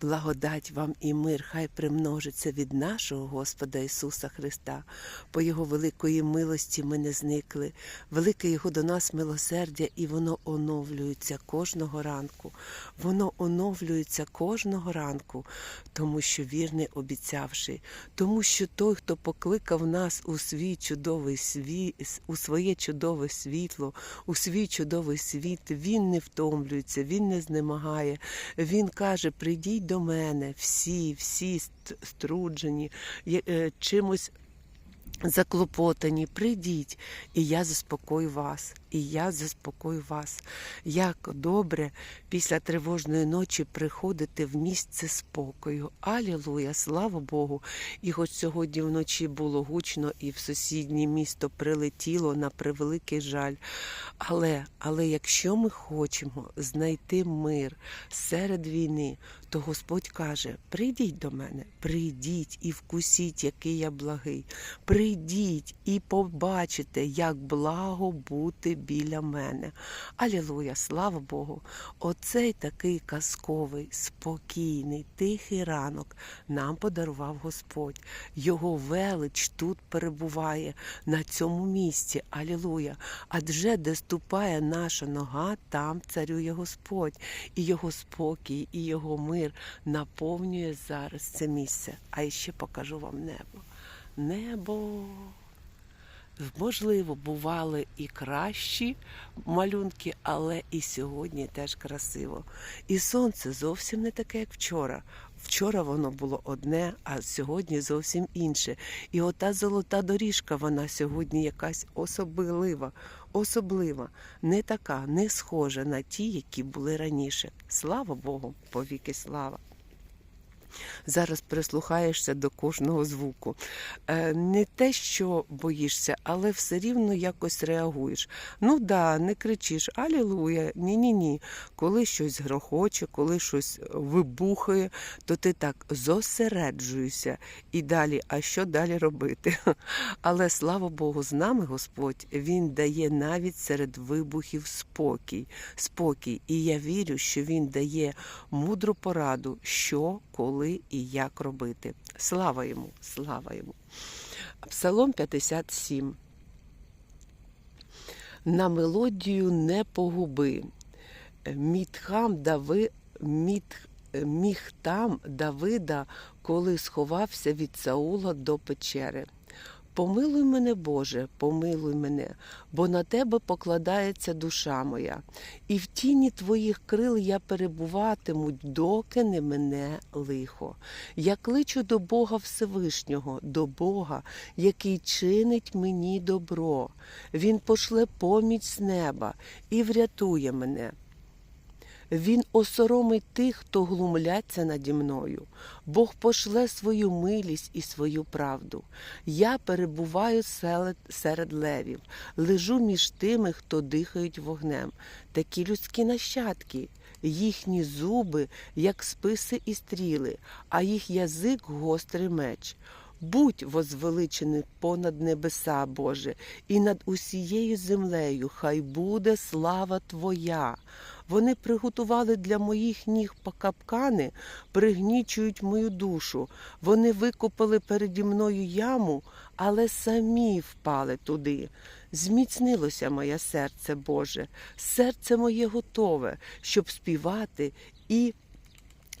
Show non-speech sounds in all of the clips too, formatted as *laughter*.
благодать вам і мир хай примножиться від нашого Господа Ісуса Христа. По Його великої милості ми не зникли, велике Його до нас милосердя, і воно оновлюється кожного ранку. Воно оновлюється кожного ранку, тому що вірний обіцявши, тому що той, хто покликав нас у свій чудовий світ, у своє чудове світло, у свій чудовий світ, він не втомлюється, він не знемагає. Він каже: прийдіть до мене, всі, всі струджені, е, чимось. Заклопотані, прийдіть, і я заспокою вас, і я заспокою вас. Як добре після тривожної ночі приходити в місце спокою. Алілуя, слава Богу! І хоч сьогодні вночі було гучно і в сусіднє місто прилетіло на превеликий жаль. Але, але якщо ми хочемо знайти мир серед війни, то Господь каже: прийдіть до мене, прийдіть і вкусіть, який я благий. Прийдіть і побачите, як благо бути біля мене. Алілуя, слава Богу! Оцей такий казковий, спокійний, тихий ранок нам подарував Господь. Його велич тут перебуває на цьому місці. Алілуя! Адже де ступає наша нога, там царює Господь, і його спокій, і його мир наповнює зараз це місце. А ще покажу вам небо. Небо. Можливо, бували і кращі малюнки, але і сьогодні теж красиво. І сонце зовсім не таке, як вчора. Вчора воно було одне, а сьогодні зовсім інше. І ота золота доріжка, вона сьогодні якась особлива, особлива, не така, не схожа на ті, які були раніше. Слава Богу, повіки слава. Зараз прислухаєшся до кожного звуку. Е, Не те, що боїшся, але все рівно якось реагуєш. Ну да, не кричиш Алілуя, ні-ні-ні. Коли щось грохоче, коли щось вибухає, то ти так зосереджуєшся і далі, а що далі робити? *laughs* Але слава Богу, з нами Господь, Він дає навіть серед вибухів спокій. Спокій. І я вірю, що Він дає мудру пораду, що, коли і як робити. Слава йому, слава йому. Псалом 57. На мелодію не погуби. Мітхам Дави, міт, міхтам Давида, коли сховався від Саула до печери. Помилуй мене, Боже, помилуй мене, бо на тебе покладається душа моя, і в тіні твоїх крил я перебуватиму, доки не мене лихо. Я кличу до Бога Всевишнього, до Бога, який чинить мені добро. Він пошле поміч з неба і врятує мене. Він осоромить тих, хто глумляться наді мною. Бог пошле свою милість і свою правду. Я перебуваю серед, левів, лежу між тими, хто дихають вогнем. Такі людські нащадки, їхні зуби, як списи і стріли, а їх язик гострий меч. Будь возвеличений понад небеса, Боже, і над усією землею хай буде слава Твоя. Вони приготували для моїх ніг капкани, пригнічують мою душу. Вони викопали переді мною яму, але самі впали туди. Зміцнилося моє серце Боже, серце моє готове, щоб співати і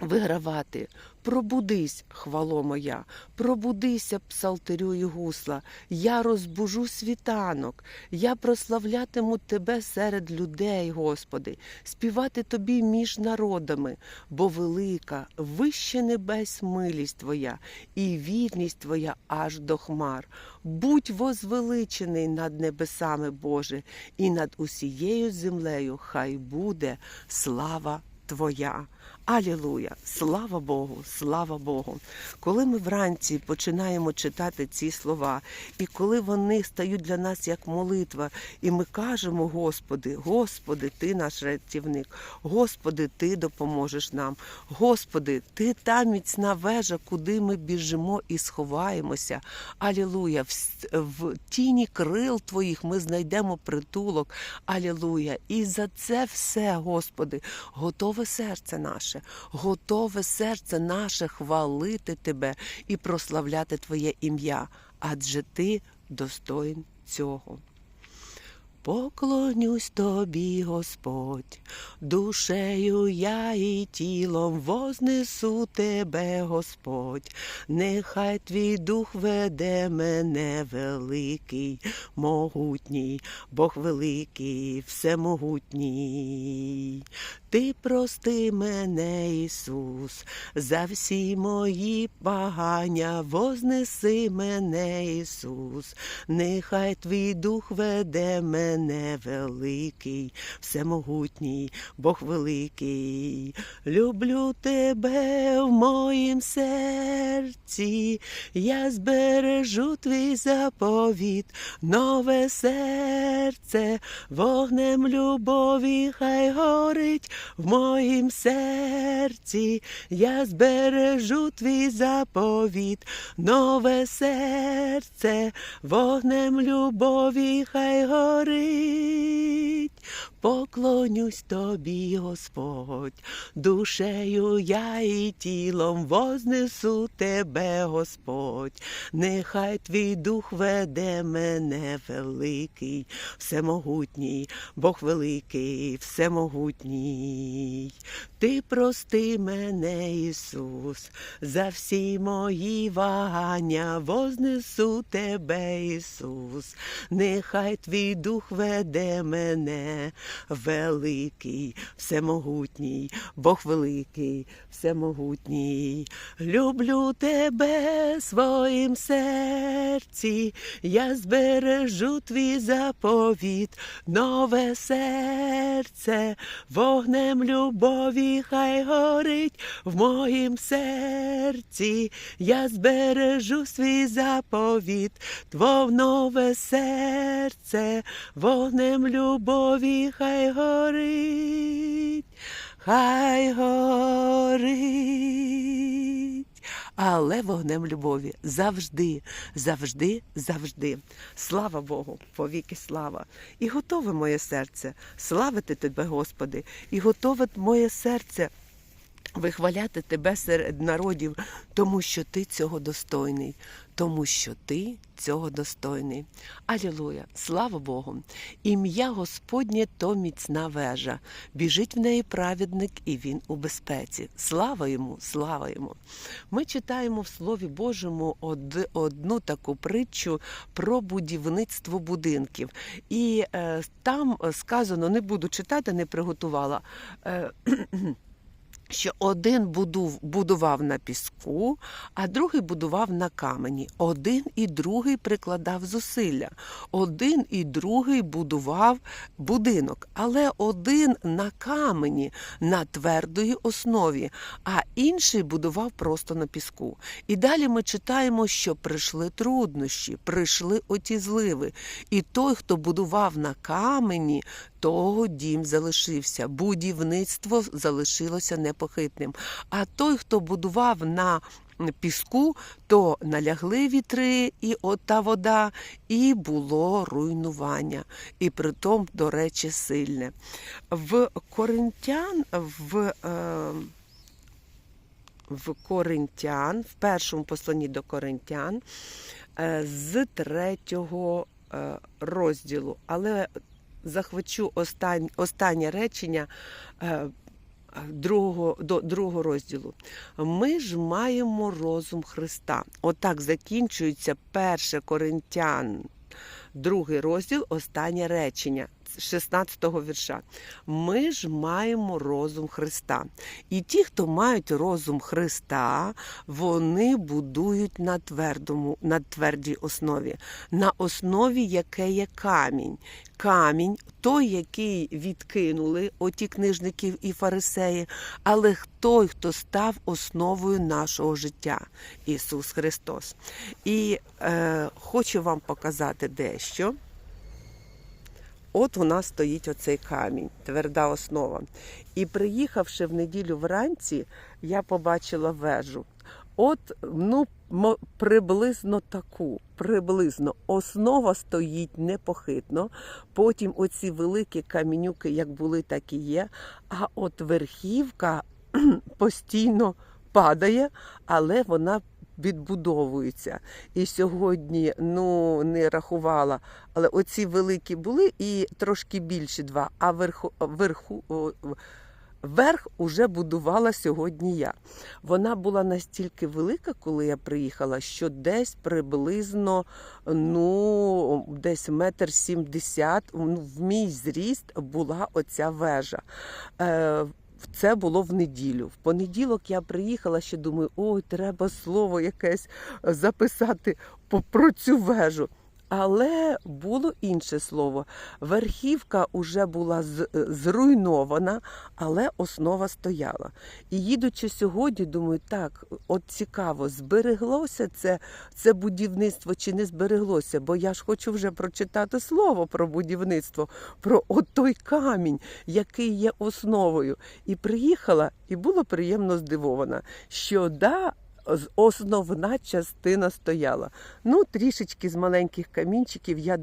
вигравати. Пробудись, хвало моя, пробудися, псалтирю і гусла. Я розбужу світанок, я прославлятиму тебе серед людей, Господи, співати тобі між народами, бо велика, вище небес милість Твоя, і вірність Твоя аж до хмар. Будь возвеличений над небесами, Боже, і над усією землею хай буде слава Твоя. Алілуя! Слава Богу! Слава Богу! Коли ми вранці починаємо читати ці слова, і коли вони стають для нас як молитва, і ми кажемо, Господи, Господи, Ти наш рятівник, Господи, Ти допоможеш нам, Господи, Ти та міцна вежа, куди ми біжимо і сховаємося. Алілуя! В, тіні крил Твоїх ми знайдемо притулок. Алілуя! І за це все, Господи, готове серце наше, готове серце наше хвалити Тебе і прославляти Твоє ім'я, адже Ти достоїн цього. Поклонюсь тобі, Господь, душею я і тілом вознесу тебе, Господь, нехай твій дух веде мене великий, могутній, Бог великий, всемогутній. Ти прости мене, Ісус, за всі мої багання, вознеси мене, Ісус, нехай твій дух веде мене великий, всемогутній, Бог великий. Люблю тебе в моїм серці, я збережу твій заповіт, нове серце, вогнем любові хай горить в моїм серці, я збережу твій заповіт, нове серце, вогнем любові хай горить. Поклонюсь тобі, Господь, душею я і тілом вознесу тебе, Господь, нехай твій дух веде мене великий, всемогутній, Бог великий, всемогутній. Ти прости мене, Ісус, за всі мої вагання, вознесу тебе, Ісус, нехай твій дух веде мене, великий, всемогутній, Бог великий, всемогутній. Люблю тебе своїм серці, я збережу твій заповіт, нове серце, вогнем любові хай горить в моїм серці, я збережу свій заповіт, Твов нове серце, вогнем любові хай горить, хай горить. Але вогнем любові завжди, завжди, завжди. Слава Богу, повіки слава. І готове моє серце славити Тебе, Господи, і готове моє серце вихваляти Тебе серед народів, тому що Ти цього достойний, тому що Ти цього достойний. Алілуя! Слава Богу! Ім'я Господнє то міцна вежа. Біжить в неї праведник, і він у безпеці. Слава йому, слава йому. Ми читаємо в Слові Божому од- одну таку притчу про будівництво будинків. І е, там сказано, не буду читати, не приготувала. Е, *clears throat* що один будув, будував на піску, а другий будував на камені. Один і другий прикладав зусилля. Один і другий будував будинок, але один на камені, на твердої основі, а інший будував просто на піску. І далі ми читаємо, що прийшли труднощі, прийшли оті зливи. І той, хто будував на камені, того дім залишився, будівництво залишилося непохитним. А той, хто будував на піску, то налягли вітри і ота вода, і було руйнування. І притом, до речі, сильне. В Коринтян, в. Е, в Коринтян, в першому посланні до Коринтян, е, з третього е, розділу. Але захвачу останнє, останнє речення е, другого, до другого розділу. Ми ж маємо розум Христа. Отак закінчується перше Коринтян. Другий розділ, останнє речення. 16-го вірша. Ми ж маємо розум Христа. І ті, хто мають розум Христа, вони будують на твердому, на твердій основі, на основі, яке є камінь. Камінь, той, який відкинули оті книжники і фарисеї, але той, хто став основою нашого життя, Ісус Христос. І е, хочу вам показати дещо. От у нас стоїть оцей камінь, тверда основа. І приїхавши в неділю вранці, я побачила вежу. От, ну, приблизно таку, приблизно основа стоїть непохитно. Потім оці великі камінюки, як були, так і є. А от верхівка *clears throat* постійно падає, але вона відбудовується. І сьогодні ну не рахувала, але оці великі були і трошки більші два. А верху, верху верх уже будувала сьогодні я. Вона була настільки велика, коли я приїхала, що десь приблизно ну десь метр сімдесят ну, в мій зріст була оця вежа. Е, це було в неділю. В понеділок я приїхала, ще думаю, ой, треба слово якесь записати по- про цю вежу. Але було інше слово. Верхівка вже була з- зруйнована, але основа стояла. І їдучи сьогодні, думаю, так, от цікаво, збереглося це, це будівництво чи не збереглося, бо я ж хочу вже прочитати слово про будівництво, про той камінь, який є основою. І приїхала, і було приємно здивована, що да. Основна частина стояла. Ну, трішечки з маленьких камінчиків я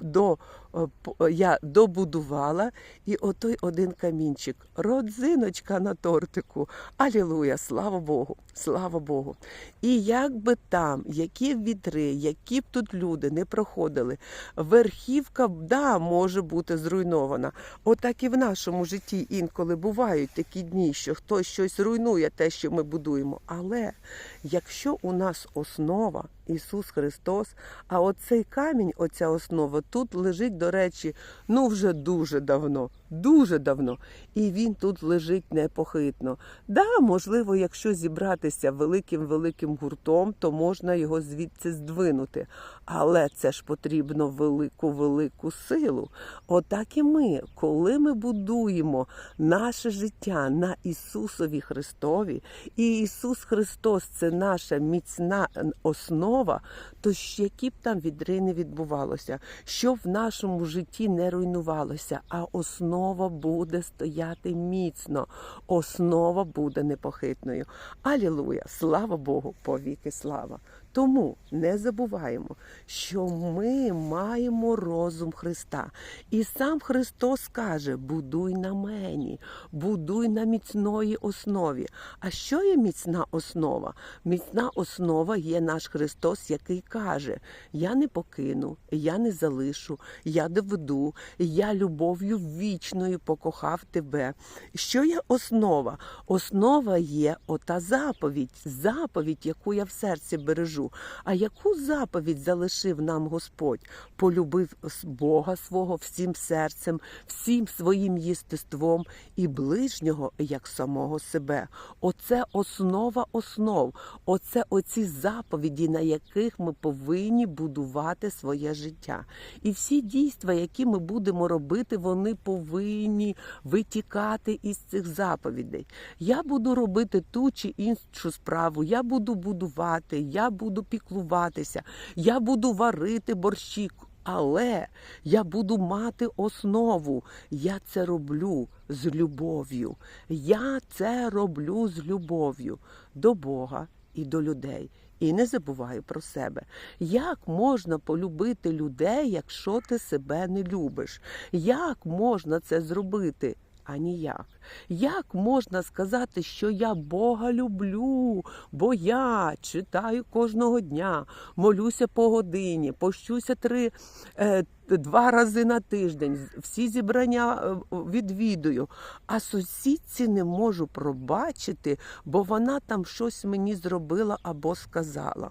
до, е, по- я добудувала, і отой один камінчик, родзиночка на тортику. Алілуя, слава Богу, слава Богу. І як би там, які вітри, які б тут люди не проходили, верхівка, да, може бути зруйнована. Отак і в нашому житті інколи бувають такі дні, що хтось щось руйнує те, що ми будуємо. Але якщо у нас основа Ісус Христос, а оцей камінь, оця основа тут лежить, до речі, ну вже дуже давно, дуже давно. І він тут лежить непохитно. Да, можливо, якщо зібратися великим великим гуртом, то можна його звідси здвинути. Але це ж потрібно велику велику силу. Отак і ми, коли ми будуємо наше життя на Ісусові Христові, і Ісус Христос це наша міцна основа, то які б там відри не відбувалося, що в нашому житті не руйнувалося, а основа буде стояти міцно, основа буде непохитною. Алілуя! Слава Богу, повіки слава! Тому не забуваємо, що ми маємо розум Христа. І сам Христос каже: будуй на мені, будуй на міцної основі. А що є міцна основа? Міцна основа є наш Христос, який каже: Я не покину, я не залишу, я доведу, я любов'ю вічною покохав тебе. Що є основа? Основа є ота заповідь, заповідь, яку я в серці бережу. А яку заповідь залишив нам Господь? Полюбив Бога свого всім серцем, всім своїм єстеством і ближнього як самого себе. Оце основа основ. Оце оці заповіді, на яких ми повинні будувати своє життя. І всі дійства, які ми будемо робити, вони повинні витікати із цих заповідей. Я буду робити ту чи іншу справу, я буду будувати, я буду піклуватися, я буду варити борщі. Але я буду мати основу. Я це роблю з любов'ю. Я це роблю з любов'ю до Бога і до людей. І не забуваю про себе. Як можна полюбити людей, якщо ти себе не любиш? Як можна це зробити? А ніяк. Як можна сказати, що я Бога люблю, бо я читаю кожного дня, молюся по годині, пощуся три, е, два рази на тиждень, всі зібрання е, відвідую, а сусідці не можу пробачити, бо вона там щось мені зробила або сказала.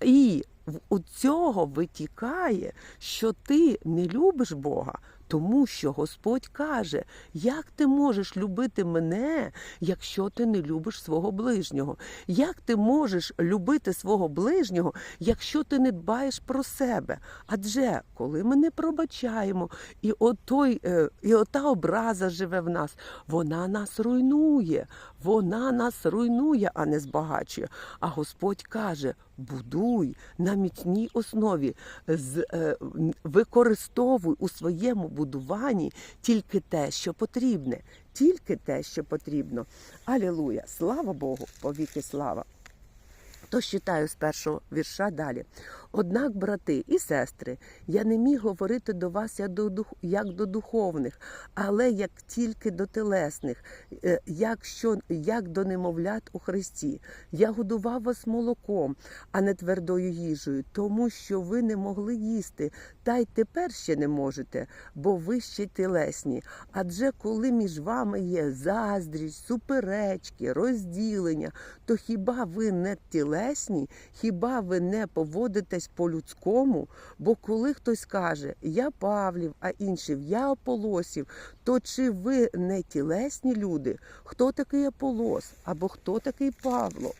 І у цього витікає, що ти не любиш Бога, Тому що Господь каже, як ти можеш любити мене, якщо ти не любиш свого ближнього? Як ти можеш любити свого ближнього, якщо ти не дбаєш про себе? Адже коли ми не пробачаємо, і отой, е, і ота образа живе в нас, вона нас руйнує, вона нас руйнує, а не збагачує. А Господь каже: будуй на міцній основі, з, е, використовуй у своєму будуванні тільки те, що потрібне, тільки те, що потрібно. Алілуя! Слава Богу, повіки слава! То читаю з першого вірша далі. Однак, брати і сестри, я не міг говорити до вас як до, духовних, але як тільки до телесних, е, як, що, як до немовлят у Христі. Я годував вас молоком, а не твердою їжею, тому що ви не могли їсти, та й тепер ще не можете, бо ви ще тілесні. Адже коли між вами є заздрість, суперечки, розділення, то хіба ви не тілесні, хіба ви не поводитесь по-людському? Бо коли хтось каже Я Павлів, а інший я Аполосів, то чи ви не тілесні люди? Хто такий Аполос або хто такий Павло?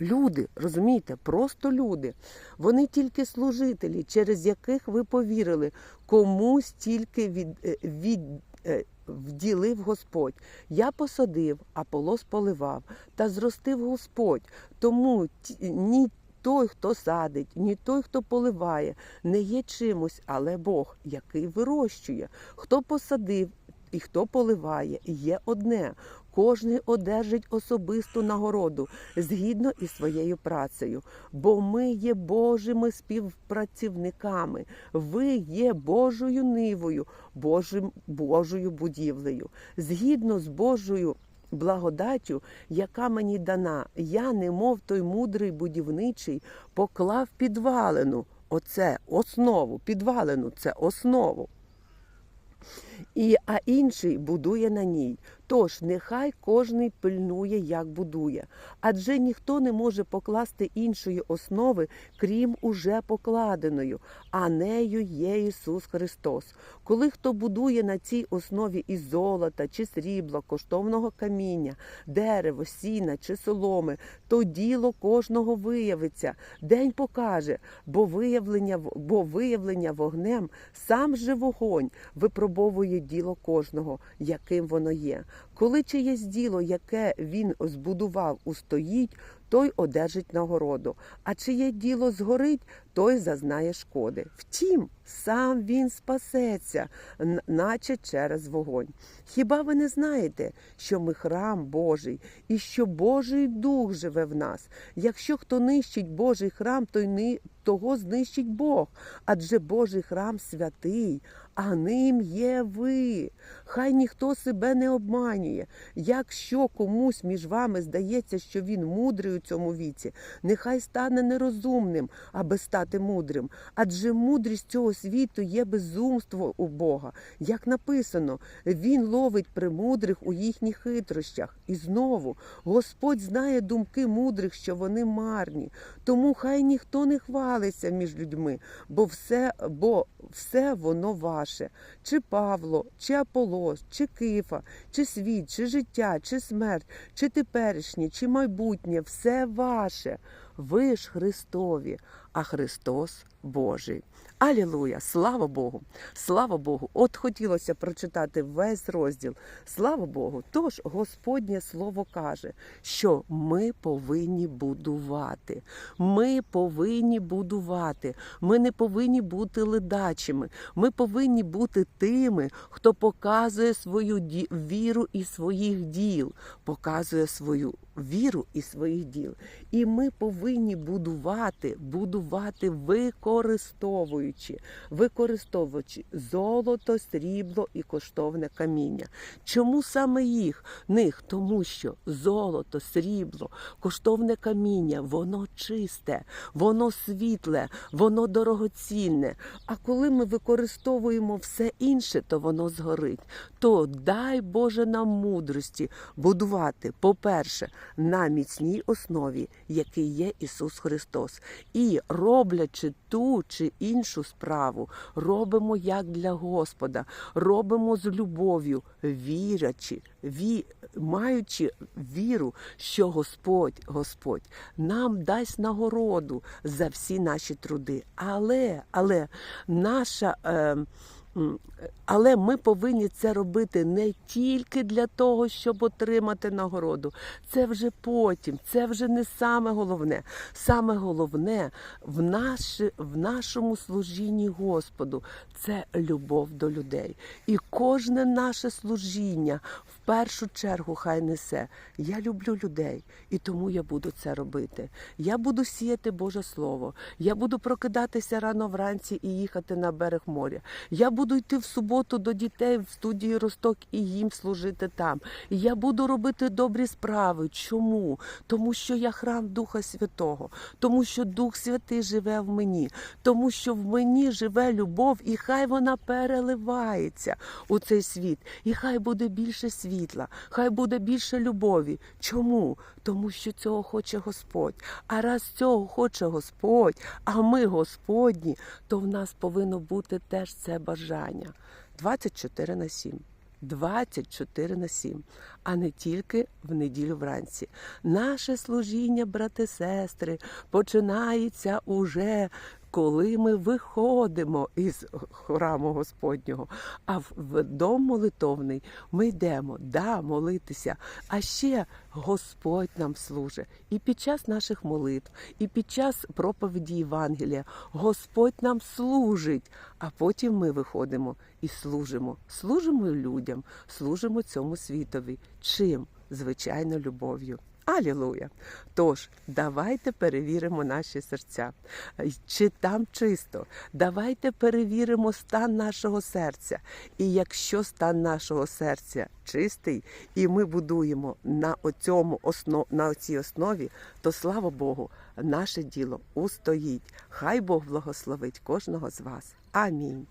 Люди, розумієте, просто люди. Вони тільки служителі, через яких ви повірили, комусь тільки від, е, від, е, вділив Господь. Я посадив, Аполос поливав, та зростив Господь. Тому ні той, хто садить, ні той, хто поливає, не є чимось, але Бог, який вирощує. Хто посадив і хто поливає, є одне. Кожний одержить особисту нагороду згідно із своєю працею, бо ми є Божими співпрацівниками, ви є Божою нивою, Божим, Божою будівлею. Згідно з Божою благодаттю, яка мені дана, я, немов той мудрий будівничий, поклав підвалину. Оце основу, підвалину це основу. І, а інший будує на ній. Тож нехай кожний пильнує, як будує. Адже ніхто не може покласти іншої основи, крім уже покладеної, а нею є Ісус Христос. Коли хто будує на цій основі із золота чи срібла, коштовного каміння, дерево, сіна чи соломи, то діло кожного виявиться. День покаже, бо виявлення, бо виявлення вогнем сам же вогонь випробовує діло кожного, яким воно є. Коли чиєсь діло, яке він збудував, устоїть, той одержить нагороду, а чиє діло згорить, той зазнає шкоди. Втім, сам він спасеться, наче через вогонь. Хіба ви не знаєте, що ми храм Божий і що Божий Дух живе в нас? Якщо хто нищить Божий храм, то й того знищить Бог, адже Божий храм святий, а ним є ви. Хай ніхто себе не обманює. Якщо комусь між вами здається, що він мудрий у цьому віці, нехай стане нерозумним, аби стати мудрим. Адже мудрість цього світу є безумство у Бога. Як написано, він ловить премудрих у їхніх хитрощах. І знову Господь знає думки мудрих, що вони марні. Тому хай ніхто не хвалиться між людьми, бо все, бо все воно ваше. Чи Павло, чи Аполос, чи Кифа, чи світ, чи життя, чи смерть, чи теперішнє, чи майбутнє, все ваше. Ви ж Христові, а Христос Божий. Алілуя! Слава Богу! Слава Богу! От хотілося прочитати весь розділ. Слава Богу! Тож Господнє Слово каже, що ми повинні будувати. Ми повинні будувати. Ми не повинні бути ледачими. Ми повинні бути тими, хто показує свою віру і своїх діл, показує свою віру і своїх діл. І ми повинні будувати, будувати, використовуючи, використовуючи золото, срібло і коштовне каміння. Чому саме їх? Них? Тому що золото, срібло, коштовне каміння, воно чисте, воно світле, воно дорогоцінне. А коли ми використовуємо все інше, то воно згорить. То дай Боже нам мудрості будувати, по-перше, на міцній основі, який є Ісус Христос. І роблячи ту чи іншу справу, робимо як для Господа, робимо з любов'ю, вірячи, ві, маючи віру, що Господь, Господь нам дасть нагороду за всі наші труди. Але, але наша. Е, Але ми повинні це робити не тільки для того, щоб отримати нагороду. Це вже потім, це вже не саме головне. Саме головне в, наш, в нашому служінні Господу це любов до людей. І кожне наше служіння першу чергу хай несе. Я люблю людей, і тому я буду це робити. Я буду сіяти Боже Слово. Я буду прокидатися рано вранці і їхати на берег моря. Я буду йти в суботу до дітей в студії Росток і їм служити там. Я буду робити добрі справи. Чому? Тому що я храм Духа Святого, тому що Дух Святий живе в мені, тому що в мені живе любов, і хай вона переливається у цей світ. І хай буде більше світла, хай буде більше любові. Чому? Тому що цього хоче Господь. А раз цього хоче Господь, а ми Господні, то в нас повинно бути теж це бажання. 24 на 7. 24 на 7, а не тільки в неділю вранці. Наше служіння, брати сестри, починається уже коли ми виходимо із храму Господнього. А в- дом молитовний ми йдемо, да, молитися. А ще Господь нам служить. І під час наших молитв, і під час проповіді Євангелія Господь нам служить. А потім ми виходимо і служимо. Служимо людям, служимо цьому світові. Чим? Звичайно, любов'ю. Алілуя! Тож, давайте перевіримо наші серця. Чи там чисто? Давайте перевіримо стан нашого серця. І якщо стан нашого серця чистий, і ми будуємо на оцьому основ, на цій основі, то слава Богу, наше діло устоїть. Хай Бог благословить кожного з вас. Амінь.